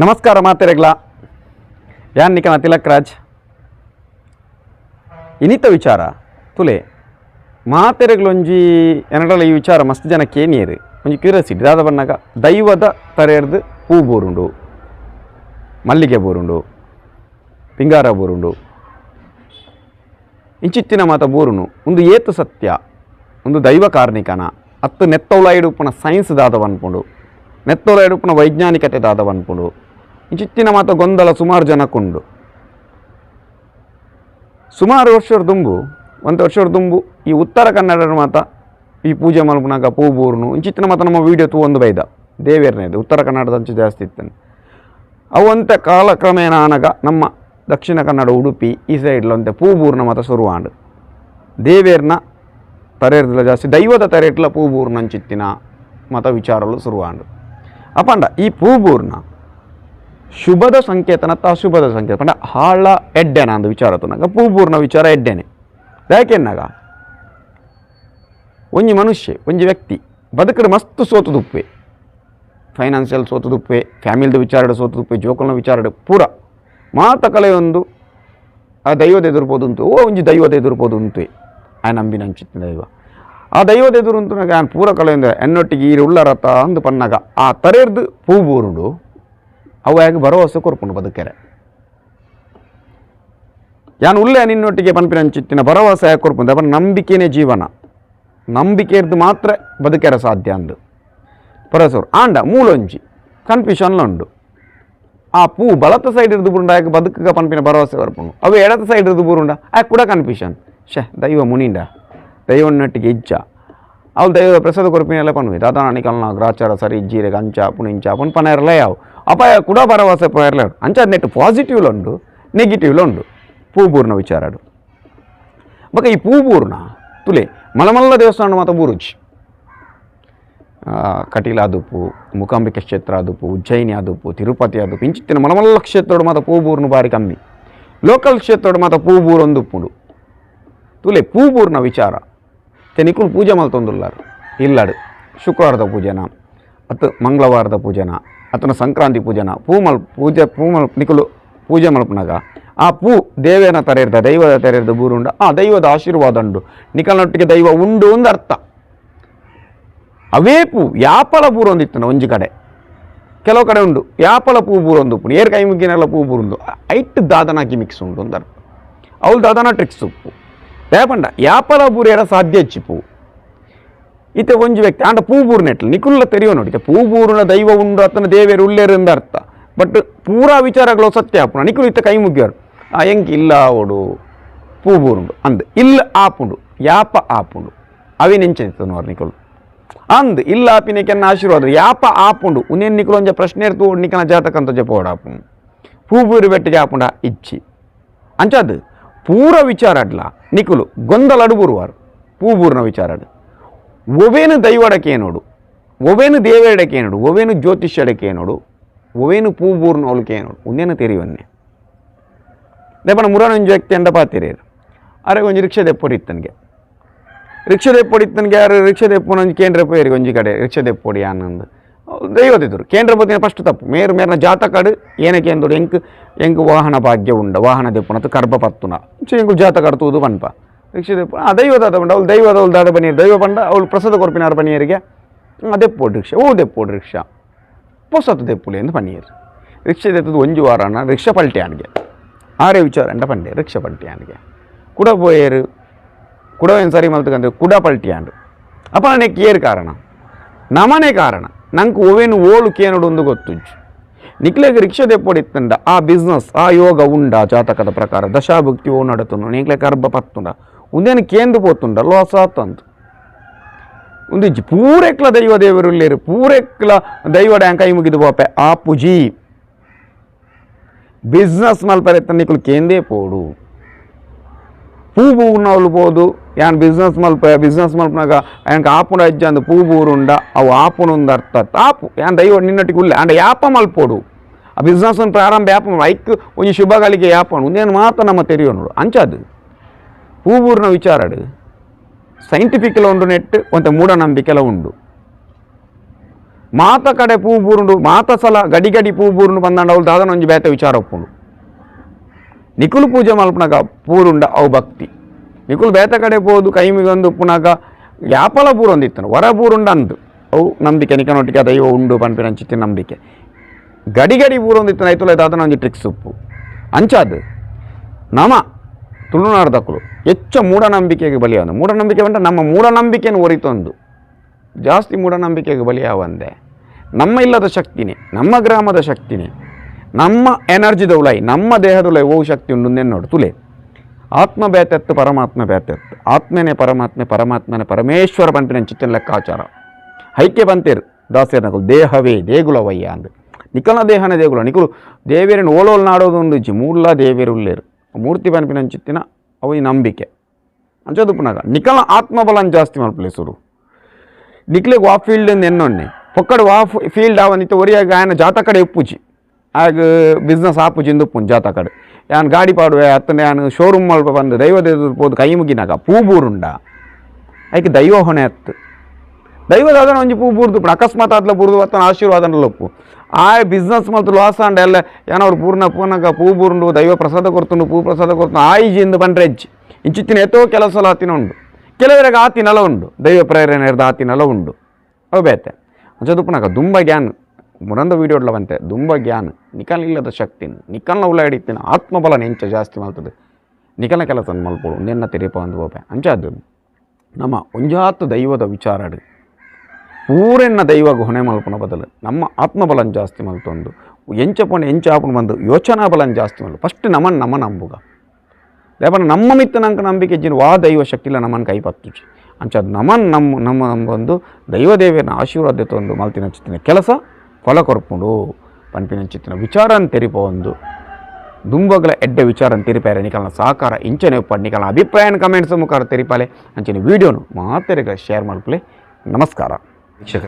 ನಮಸ್ಕಾರ ಮಾತೆರೆಗ್ಲ. ಯಾನ್ ನಿಕನ ತಿಲಕ್ ರಾಜ್? ಇನಿತ ವಿಚಾರ, ತುಲೆ, ಮಾತೆರೆಗ್ಲೊಂಜಿ ಎನಡಲ ಈ ವಿಚಾರ ಮಸ್ತ್ ಜನಕ್ಕೆ ಕೇನಿಯರು. ಒಂಜಿ ಕ್ಯೂರಿಯಾಸಿಟಿ, ದಾದ ಬಣ್ಣಗ, ದೈವದ ತರೆರ್ದು ಹೂ ಬೋರುಂಡು, ಮಲ್ಲಿಗೆ ಬೋರುಂಡು, ಪಿಂಗಾರ ಬೋರುಂಡು, ಇಂಚಿತ್ತಿನ ಮಾತ ಬೋರುನು, ಒಂದು ಏತು ಸತ್ಯ, ಒಂದು ದೈವ ಕಾರ್ಣಿಕನ, ಅತ್ತು ನೆತ್ತೌಲ ಇಡುಪುನ ಸೈನ್ಸ್ ದಾದ ಅನ್ಪುಂಡು ನೆತ್ತೌಲ ವೈಜ್ಞಾನಿಕತೆ ದಾದ ಅನ್ಪುಂಡು ಇಂಚಿತ್ತಿನ ಮಾತ ಗೊಂದಲ ಸುಮಾರು ಜನಕ್ಕುಂಡು ಸುಮಾರು ವರ್ಷದ ದುಂಬು ಒಂದು ವರ್ಷದ ದುಂಬು ಈ ಉತ್ತರ ಕನ್ನಡದ ಮಾತ ಈ ಪೂಜೆ ಮಲ್ಪನಾಗ ಪೂ ಬೂರ್ನು ಇಂಚಿತ್ತಿನ ಮಾತ ನಮ್ಮ ವೀಡಿಯೋ ತೂ ಒಂದು ಬೈದ ದೇವೇರ್ನೇದು ಉತ್ತರ ಕನ್ನಡದ ಅಂಚು ಜಾಸ್ತಿ ಇತ್ತನು ಅವಂತೆ ಕಾಲಕ್ರಮೇಣ ಆನಗ ನಮ್ಮ ದಕ್ಷಿಣ ಕನ್ನಡ ಉಡುಪಿ ಈ ಸೈಡ್ಲಂತೆ ಪೂಬೂರ್ನ ಮತ ಶುರುವಾಂಡು ದೇವೇರ್ನ ತರೇರ್ದಿಲ್ಲ ಜಾಸ್ತಿ ದೈವದ ತರೇಟ್ಲ ಪೂಬೂರ್ನ ಅಂಚಿತ್ತಿನ ಮತ ವಿಚಾರಗಳು ಶುರುವಾಂಡು ಅಪಂಡ ಈ ಪೂಬೂರ್ನ ಶುಭದ ಸಂಕೇತನ ತ ಅಶುಭದ ಸಂಕೇತ. ಪಂಡ ಹಾಳ ಎಡ್ಡೆನ ಅಂದು ವಿಚಾರ ತುನಗ ಪೂಪೂರ್ಣ ವಿಚಾರ ಎಡ್ಡೆನೆ. ಯಾಕೆನ್ನಾಗ ಒಂಜಿ ಮನುಷ್ಯ, ಒಂಜಿ ವ್ಯಕ್ತಿ ಬದುಕಡೆ ಮಸ್ತ್ ಸೋತು ದುಪ್ಪೆ. ಫೈನಾನ್ಷಿಯಲ್ ಸೋತು ದುಪ್ಪೆ, ಫ್ಯಾಮಿಲಿದ ವಿಚಾರಡು ಸೋತು ದುಪ್ಪೆ, ಜೋಕಲ್ನ ವಿಚಾರಡು ಪೂರ. ಮಾತ ಕಲೆಯೊಂದು, ಆ ದೈವದ ಎದುರ್ಬೋದು ಉಂಟು ಓ, ಒಂಜಿ ದೈವದ ಎದುರ್ಬೋದು ಉಂಟು ಆ ನಂಬಿ ನಂಚಿತ್ತಿನ ದೈವ. ಆ ದೈವದ ಎದುರು ಉಂಟು ನಾನು ಪೂರ ಕಲೆಯಿಂದ ಎನ್ನೊಟ್ಟಿಗೆ ಈರುಳ್ಳ ರಥ ಅಂದು ಪನ್ನಾಗ ಆ ತರೇರ್ದು ಪೂ ಬೋರುಡು ಅವು ಹೇಗೆ ಭರವಸೆ ಕೊರ್ಕೊಂಡು ಬದುಕೆರೆ. ಯಾನ್ ಉಲ್ಲೇ ನಿನ್ನೊಟ್ಟಿಗೆ ಪನ್ಪಿನ ಅಂಚಿತ್ತಿನ ಭರವಸೆ ಯಾಕೆ ಕೊರ್ಪುಂಡು ಅವನ ನಂಬಿಕೆನೇ ಜೀವನ. ನಂಬಿಕೆ ಇರ್ದು ಮಾತ್ರ ಬದುಕೆರೆ ಸಾಧ್ಯ ಅಂದು. ಪರಸೋರು ಆಂಡ, ಮೂಲೊಂಜಿ ಕನ್ಫ್ಯೂಷನ್ಲ ಉಂಡು ಆ ಪೂ ಬಲತ ಸೈಡ್ ಇರ್ದು ಬುರುಂಡ ಆಗ ಬದುಕಗ ಪನ್ಪಿನ ಭರವಸೆ ಬರ್ಪುಂಡು ಅವು ಎಡತ ಸೈಡ್ ಇರ್ದು ಬುರುಂಡ ಆಯ್ಕೆ ಕೂಡ ಕನ್ಫ್ಯೂಷನ್ ಶೇ ದೈವ ಮುನಿಂಡ, ದೈವನೊಟ್ಟಿಗೆ ಇಜ್ಜ. ಅವ್ಳು ದೈವ ಪ್ರಸಾದ ಕೊರಪಿನೆಲ್ಲ ಪನ್ವಿ ದಾದ ನಾಣಿಕಲ್ನ ಗ್ರಾಚಾರ ಸರಿ ಜೀರೆ, ಗಂಚ, ಪುಣಿಂಚ ಪುನ್ ಪನ ಇರಲ್ಲ ಅಪಾಯ ಕೂಡ ಭರವಸೆ ಪೋಯರ್ಲ ಅಂಚ ನೆಟ್ ಪಾಸಿಟಿವ್ಲ ಉಂಡು ನೆಗೆಟಿವ್ಲ ಉಂಡು ಪೂಬೂರ್ನ ವಿಚಾರಡು ಬಕ ಈ ಪೂಬೂರ್ನ ತುಲೆ ಮಲಮಲ್ಲ ದೇವಸ್ಥಾನ ಮಾತ ಬೂರುಜಿ ಕಟೀಲ ಆದುಪ್ಪು ಮುಕಾಂಬಿಕೆ ಕ್ಷೇತ್ರ ಆದುಪ್ಪು ಉಜ್ಜಯಿನಿ ಆದುಪ್ಪು ತಿರುಪತಿ ಆದುಪ್ಪು ಇಂಚಿತ್ತಿನ ಮಲಮಲ್ಲ ಕ್ಷೇತ್ರೋಡು ಮಾತ ಪೂಬೂರ್ನು ಬಾರಿ ಕಮ್ಮಿ ಲೋಕಲ್ ಕ್ಷೇತ್ರೋಡು ಮಾತ ಪೂಬೂರು ಒಂದು ಉಪ್ಪುಡು ತುಲೆ ಪೂಬೂರ್ನ ವಿಚಾರ ತೆನಿಕುಲು ಪೂಜೆ ಮಲ್ತೊಂದುಲ್ಲಾರು ಇಲ್ಲಡು ಶುಕ್ರವಾರದ ಪೂಜೆನ ಅತ್ತು ಮಂಗಳವಾರದ ಪೂಜೆನ ಅತನ ಸಂಕ್ರಾಂತಿ ಪೂಜೆನ ಪೂ ಮಲ್ ಪೂಜೆ ಪೂ ಮಲ್ ನಿಕುಲು ಪೂಜೆ ಮಲ್ಪನಾಗ ಆ ಪೂ ದೇವೇನ ತರೆರ್ದ ದೈವದ ತರೆರ್ದ ಬೂರುಂಡ ಆ ದೈವದ ಆಶೀರ್ವಾದ ಉಂಡು ನಿಕಲ್ನೊಟ್ಟಿಗೆ ದೈವ ಉಂಡು ಒಂದು ಅರ್ಥ ಅವೇ ಪೂ ಯಾಪಲ ಬೂರು ಒಂದಿತ್ತು ಒಂಜಿ ಕಡೆ ಕೆಲವು ಕಡೆ ಉಂಡು ಯಾಪಲ ಪೂ ಬೂರು ಒಂದು ಉಪ್ಪು ಏರ್ ಕೈ ಮುಗ್ಗಿನೆಲ್ಲ ಪೂ ಬೂರುಂದು ಐಟ್ ದಾದನಾಕಿ ಮಿಕ್ಸ್ ಉಂಡು ಒಂದು ಅರ್ಥ ಅವಳು ದಾದನ ಟ್ರಿಕ್ಸ್ ಉಪ್ಪು ರೇಪಂಡ ಯಾಪಲ ಬೂರೇರ ಸಾಧ್ಯ ಹೆಚ್ಚಿ ಪೂ ಇತ್ತೆ ಒಂಜಿ ವ್ಯಕ್ತಿ ಆಂಡ ಪೂಬೂರು ನೆಟ್ಲು ನಿಕುಲ್ಲ ತೆರಿಯೋ ನೋಡಿ ಇತ್ತೆ ಪೂಬೂರುನ ದೈವ ಉಂಡು ಅತನ ದೇವೇರು ಉಳ್ಳೇರು ಎಂದ ಅರ್ಥ ಬಟ್ ಪೂರಾ ವಿಚಾರಗಳು ಸತ್ಯ ಆಪುಣ ನಿಕುಲು ಇತ್ತ ಕೈ ಮುಗಿಯೋರು ಆ ಎಂಕ್ ಇಲ್ಲ ಓಡು ಪೂಬೂರುಂಡು ಅಂದ್ ಇಲ್ಲ ಆಪುಂಡು ಯಾಪ ಆಪುಂಡು ಅವಿ ನೆಂಚಿತ್ತನವ್ರು ನಿಕುಲು ಅಂದ್ ಇಲ್ಲ ಆಪಿನ ಕೆನ್ನ ಆಶೀರ್ವಾದ ಯಾಪ ಆಪುಂಡು ಉನೇನ್ ನಿಕುಲು ಒಂಜ ಪ್ರಶ್ನೆ ಇರ್ತು ನಿಕನ ಜಾತಕ ಅಂತ ಜಪೋಡ ಆಪುಂಡು ಪೂಬೂರು ಬೆಟ್ಟಿಗೆ ಆಪುಂಡ ಇಚ್ಚಿ ಅಂಚದು ಪೂರ ವಿಚಾರಡ್ಲ ನಿಕುಲು ಗೊಂದಲಡು ಬುರುವಾರು ಪೂಬೂರ್ನ ವಿಚಾರಡು ಒವೇನು ದೈವಡಕೆ ನೋಡು, ಒವೇನು ದೇವೇಡಕೆ ನೋಡು, ಒವೇನು ಜ್ಯೋತಿಷ್ಯಡಕೆ ನೋಡು, ಒವೇನು ಪೂಬೂರ್ನ ಅವಳಿಕೆ ನೋಡು, ಒಂದೇನು ತೆರಿವನ್ನೇ ದೇಪನ ಮುರಾನೊಂಜು ವ್ಯಕ್ತಿ ಎಂಡ ಪಾತಿರೇರು ಅರೆ, ಒಂಜಿ ರಿಕ್ಷಾ ದೆಪ್ಪೊಡಿತ್ತನ್ಗೆ ರಿಕ್ಷಾ ದೆಪ್ಪೊಡಿತ್ತನ್ಗೆ ಯಾರು ರಿಕ್ಷಾ ದೆಪ್ಪೊನೊಂಜಿ ಕೇಂದ್ರ ಪೋಯರಿ ಒಂಜಿ ಕಡೆ ರಿಕ್ಷಾ ದೆಪ್ಪೊಡಿ ಆನಂದ್ ದೈವದಿದ್ರು ಕೇಂದ್ರ ಬದಿನ ಫಸ್ಟ್ ತಪ್ಪು. ಮೇರು ಮೇರ್ನ ಜಾತಕಾಡು ಏನಕ್ಕೆ ಅಂದರು ಎಂಕ್ ಎಂಕ್ ವಾಹನ ಭಾಗ್ಯ ಉಂಡ, ವಾಹನ ದೆಪ್ಪುನತ್ತು ಕರ್ಬ ಪತ್ತುನ. ಎಂಕು ಜಾತಕಾಡು ತೂದು ಪನ್ಪ ರಿಕ್ಷಾ ದೆಪ್ಪು ಆ ದೈವದ ಬಂಡ ಅವ್ಳು ದೈವದ ಅವ್ಳು ದಾಡ ಬನಿಯರು ದೈವ ಬಂಡ ಅವ್ಳು ಪ್ರಸಾದ ಕೊರ್ಪಿನಾರ ಬನಿಯರಿಗೆ ದೆಪ್ಪೋಡು ರಿಕ್ಷಾ ಓ ದೆಪ್ಪೋಡು ರಿಕ್ಷಾ ಪೊಸತ್ತು ದೆಪ್ಪುಲಿ ಎಂದು ಪನಿಯರು ರಿಕ್ಷಾ ದೆತ್ತದು ಒಂಜು ವಾರನ ರಿಕ್ಷಾ ಪಲ್ಟಿ ಆನ್ಗೆ ಆರೇ ವಿಚಾರ ಎಂಡ ಪಂಡೆ ರಿಕ್ಷಾ ಪಲ್ಟಿ ಆನ್ಗೆ ಕುಡ ಪೋಯರು ಕುಡ ಏನು ಸರಿ ಮಲ್ತಕಂದ್ರೆ ಕುಡ ಪಲ್ಟಿ ಆಂಡು ಅಪ್ಪ ನನಗೆ ಏರು ಕಾರಣ ನಮನೆ ಕಾರಣ ನಂಗೆ ಓವೇನು ಓಳು ಕೇನೋಡು ಒಂದು ಗೊತ್ತುಜ್ಜು ನಿಕ್ಲೆಗೆ ರಿಕ್ಷಾ ದೆಪ್ಪೊಡಿತ್ತಂಡ ಆ ಬಿಸ್ನೆಸ್ ಆ ಯೋಗ ಉಂಡ ಜಾತಕದ ಪ್ರಕಾರ ದಶಾಭುಕ್ತಿ ಓ ನಡತುಂಡು ನಿಕ್ಲೆ ಕರ್ಬ ಪತ್ತುಂಡ ಉಂದೇನು ಕೇಂದು ಪೋತುಂಡ ಲಾಸ್ ಆತಂತು ಒಂದು ಜಿ- ಪೂರೆಕ್ಲ ದೈವ ದೇವರು ಇಲ್ಲೇರು ಪೂರೆಕ್ಲ ದೈವ ಡ್ಯಾಂಕ್ ಕೈ ಮುಗಿದು ಬಾಪೆ ಆ ಪುಜಿ ಬಿಸ್ನೆಸ್ ಮಲ್ಪರೆ ತನ್ನಿಕಲು ಕೇಂದೇ ಪೋಡು ಪೂ ಬೂರ್ನವಳು పోదు ಯಾನ್ ಬಿಸ್ನೆಸ್ ಮಲ್ಪ ಬಿಸ್ನೆಸ್ ಮಲ್ಪನಾಗ ఆయనకు ఆపున ఇచ్చాంది పూ బూరుండ అవు ఆపునుంది అర్థ ఆపు యాన్ దైవ నిన్నటికి ఉల్లే అంటే యాప మల్పోడు ಆ ಬಿಸ್ನೆಸ್ ಪ್ರಾರಂಭ ಯಾಪ ಐಕ್ ಒಂಜಿ ಶುಭಗಳಿಗೆ ಯಾಪನು నేను ಮಾತ್ರ ನಮ್ಮ ತೆರಿಯೋನು ಅಂಚದು ಹೂಬೂರ್ನ ವಿಚಾರಡು ಸೈಂಟಿಫಿಕ್ಲ ಉಂಡು ನೆಟ್ ಒಂತ ಮೂಢನಂಬಿಕೆಲ ಉಂಡು ಮಾತ ಕಡೆ ಪೂ ಬೂರುಂಡು ಮಾತ ಸಲ ಗಡಿ ಗಡಿ ಪೂ ಬೂರುಂಡು ಬಂದಾಂಡ ಅವಳು ದಾದನ ಒಂಜಿ ಬೇತೆ ವಿಚಾರ ಒಪ್ಪುಂಡು ನಿಕುಲು ಪೂಜೆ ಮಲ್ಪನಾಗ ಪೂರುಂಡ ಅವು ಭಕ್ತಿ ನಿಕುಲು ಬೇತ ಕಡೆ ಪೋದು ಕೈಮಿಗೊಂದು ಉಪ್ಪುನಾಗ ಯಾಪಲ ಪೂರ ಒಂದಿತ್ತನು ಹೊರ ಪೂರುಂಡ ಅಂದು ಅವು ನಂಬಿಕೆ ನಿಕನೊಟ್ಟಿಗೆ ದೈವ ಉಂಡು ಪನ್ಪಿನ ಚಿತ್ತಿನ ನಂಬಿಕೆ ಗಡಿ ಗಡಿ ಪೂರ ಒಂದಿತ್ತನ ಐತುಲ ದಾದನ ಒಂಜಿ ಟ್ರಿಕ್ಸ್ ಉಪ್ಪು ಅಂಚಾದು ನಮ ತುಳುನಾಡದಕ್ಕಲು ಹೆಚ್ಚು ಮೂಢನಂಬಿಕೆಗೆ ಬಲಿಯಾದ ಮೂಢನಂಬಿಕೆ ಬಂದರೆ ನಮ್ಮ ಮೂಢನಂಬಿಕೆಯನ್ನು ಒರಿತೊಂದು ಜಾಸ್ತಿ ಮೂಢನಂಬಿಕೆಗೆ ಬಲಿಯಾವಂದೆ ನಮ್ಮ ಇಲ್ಲದ ಶಕ್ತಿನೇ, ನಮ್ಮ ಗ್ರಾಮದ ಶಕ್ತಿನೇ, ನಮ್ಮ ಎನರ್ಜಿದ ಉಳಾಯಿ, ನಮ್ಮ ದೇಹದ ಉಳಾಯಿ ಓ ಶಕ್ತಿ ಉಂಡು ನೋಡು. ತುಲೆ, ಆತ್ಮ ಬೇತೆತ್ತು ಪರಮಾತ್ಮ ಬೇತೆತ್ತು ಆತ್ಮನೇ ಪರಮಾತ್ಮೆ, ಪರಮಾತ್ಮನೇ ಪರಮೇಶ್ವರ ಪಂಪಿನ ಚಿತ್ತನ ಲೆಕ್ಕಾಚಾರ. ಹೈಕೆ ಬಂತೇರು ದಾಸ್ಯನಗಳು ದೇಹವೇ ದೇಗುಲವಯ್ಯ ಅಂದು. ನಿಖಲ ದೇಹನ ದೇಗುಲ ನಿಖಲು ದೇವೇರನ್ನು ಓಲೋಲ್ ನಾಡೋದು ಇಜ್ಜಿ ಮೂಲ ದೇವೇರುಳ್ಳೇರು. ಮೂರ್ತಿ ಬನಪಿನಂಚಿತ್ತಿನ ಅವು ಈ ನಂಬಿಕೆ. ಅಂಚದು ಪುನಗ ನಿಖಲ ಆತ್ಮಬಲನ್ ಜಾಸ್ತಿ ಮಲ್ಪಲೇಸರು ನಿಕ್ಲೆಗ್ ವಾ ಫೀಲ್ಡ್ ಎನ್ನೊಣ್ಣೆ. ಪೊಕ್ಕಡ ವಾ ಫೀಲ್ಡ್ ಆವನಿತ್ತು ಒರಿಯಾಗ ಆಯನ ಜಾತ ಕಡೆ ಇಪ್ಪುಜಿ ಆಗ ಬಿಸ್ನೆಸ್ ಆಪುಜಿಂದು ಪುನ್ ಜಾತ ಕಡೆ. ಯಾನ್ ಗಾಡಿ ಪಾಡುವೆ, ಅತ್ತನೆ ಯಾನು ಶೋರೂಮ್ ಮಲ್ಪ ಬಂದು ದೈವದ ಪೋದು ಕೈ ಮುಗಿನಾಗ ಪೂಬೂರುಂಡ. ಅದಕ್ಕೆ ದೈವ ಹೊಣೆ ಅತ್ತು. ದೈವದಾದನ ಒಂಜಿ ಪೂ ಬೂರ್ದು ಅಕಸ್ಮಾತ್ ಆದ್ಲ ಬೂರ್ದು ಅತ್ತನ ಆಶೀರ್ವಾದನ ಲೊಪ್ಪು ಆ ಬಿಸ್ನೆಸ್ ಮತ್ತು ಲಾಸ್ ಅಂಡ್ ಎಲ್ಲ ಏನವ್ರು ಪೂರ್ಣ ಪೂರ್ಣಕ ಪೂ ಬೂರುಂಡು ದೈವ ಪ್ರಸಾದ ಕೊರ್ತುಂಡು ಪೂ ಪ್ರಸಾದ ಕೊರ್ತು ಆಯಿಜಿಂದು ಬಂದ್ರೆ ಹೆಜ್ಜಿ. ಇಂಚಿತ್ತಿನ ಎತ್ತೋ ಕೆಲಸ ಆತಿನ ಉಂಡು. ಕೆಲವರಿಗೆ ಆತಿನಲ ಉಂಡು. ದೈವ ಪ್ರೇರಣೆ ಇರ್ದ ಆತಿನಲ ಉಂಡು. ಬೇತೆ. ಅಂಚದುಪ್ಪನಾಗ ದುಂಬ ಗ್ಯಾನ್ ಮುರಂದ ವೀಡಿಯೋಡ್ಲ ಬಂತೆ. ದುಂಬ ಗ್ಯಾನ್ ನಿಕಲ್ ಇಲ್ಲದ ಶಕ್ತಿನ ನಿಕಲ್ನ ಉಳ್ಳ ಹಿಡಿತೀನಿ. ಆತ್ಮಬಲ ನೆಂಚ ಜಾಸ್ತಿ ಮಾಡ್ತದೆ ನಿಕಲ್ನ ಕೆಲಸ ಮಲ್ಪೋಡು ನಿನ್ನ ತಿರಿಪ ಒಂದು ಬೋಪೆ ನಮ ನಮ್ಮ ಒಂಜಾತು ದೈವದ ವಿಚಾರಡು ಪೂರೆನ್ನ ದೈವ ಹೊಣೆ ಮಲ್ಪನ ಬದಲು ನಮ್ಮ ಆತ್ಮಬಲನ್ ಜಾಸ್ತಿ ಮಲ್ತೊಂದು ಎಂಚ ಎಂಚಾಪನ ಎಂಚ ಆಪಣ ಬಂದು ಯೋಚನಾ ಬಲನ್ ಜಾಸ್ತಿ ಮಲ್ ಫಸ್ಟ್ ನಮನ್ ನಮ ನಂಬುಗ ದೇವನ ನಮ್ಮ ಮಿತ್ತ ನಂಬಿಕೆ ಇಜ್ಜಿನ ವಾ ದೈವ ಶಕ್ತಿಲ ನಮನ್ ಕೈ ಪತ್ತುಚಿ. ಅಂಚದು ನಮನ್ ನಮ್ಮ ನಮ್ಮ ನಂಬೊಂದು ದೈವ ಆಶೀರ್ವಾದ ತಂದು ಮಲ್ತಿನ ಚಿತ್ತಿನ ಕೆಲಸ ಫಲ ಕೊರ್ಪುಂಡು. ಪನ್ಪಿನ ಚಿತ್ತಿನ ವಿಚಾರನ್ ತೆರಿಪೊಂದು ದುಂಬಗಲ ಎಡ್ಡೆ ವಿಚಾರನ್ ತೆರಿಪಾರೆ ನಿಕಲ್ನ ಸಹಕಾರ ಇಂಚನೆ ಉಪ್ಪ, ನಿಕಲ್ನ ಅಭಿಪ್ರಾಯನ ಕಮೆಂಟ್ಸ್ ಮುಖಾರ ತೆರಿಪಾಲೆ ಅಂಚನೆ ವೀಡಿಯೋನು ಮಾತೆರೆಗ ಶೇರ್ ಮಲ್ಪಲೆ. ನಮಸ್ಕಾರ. Şaka.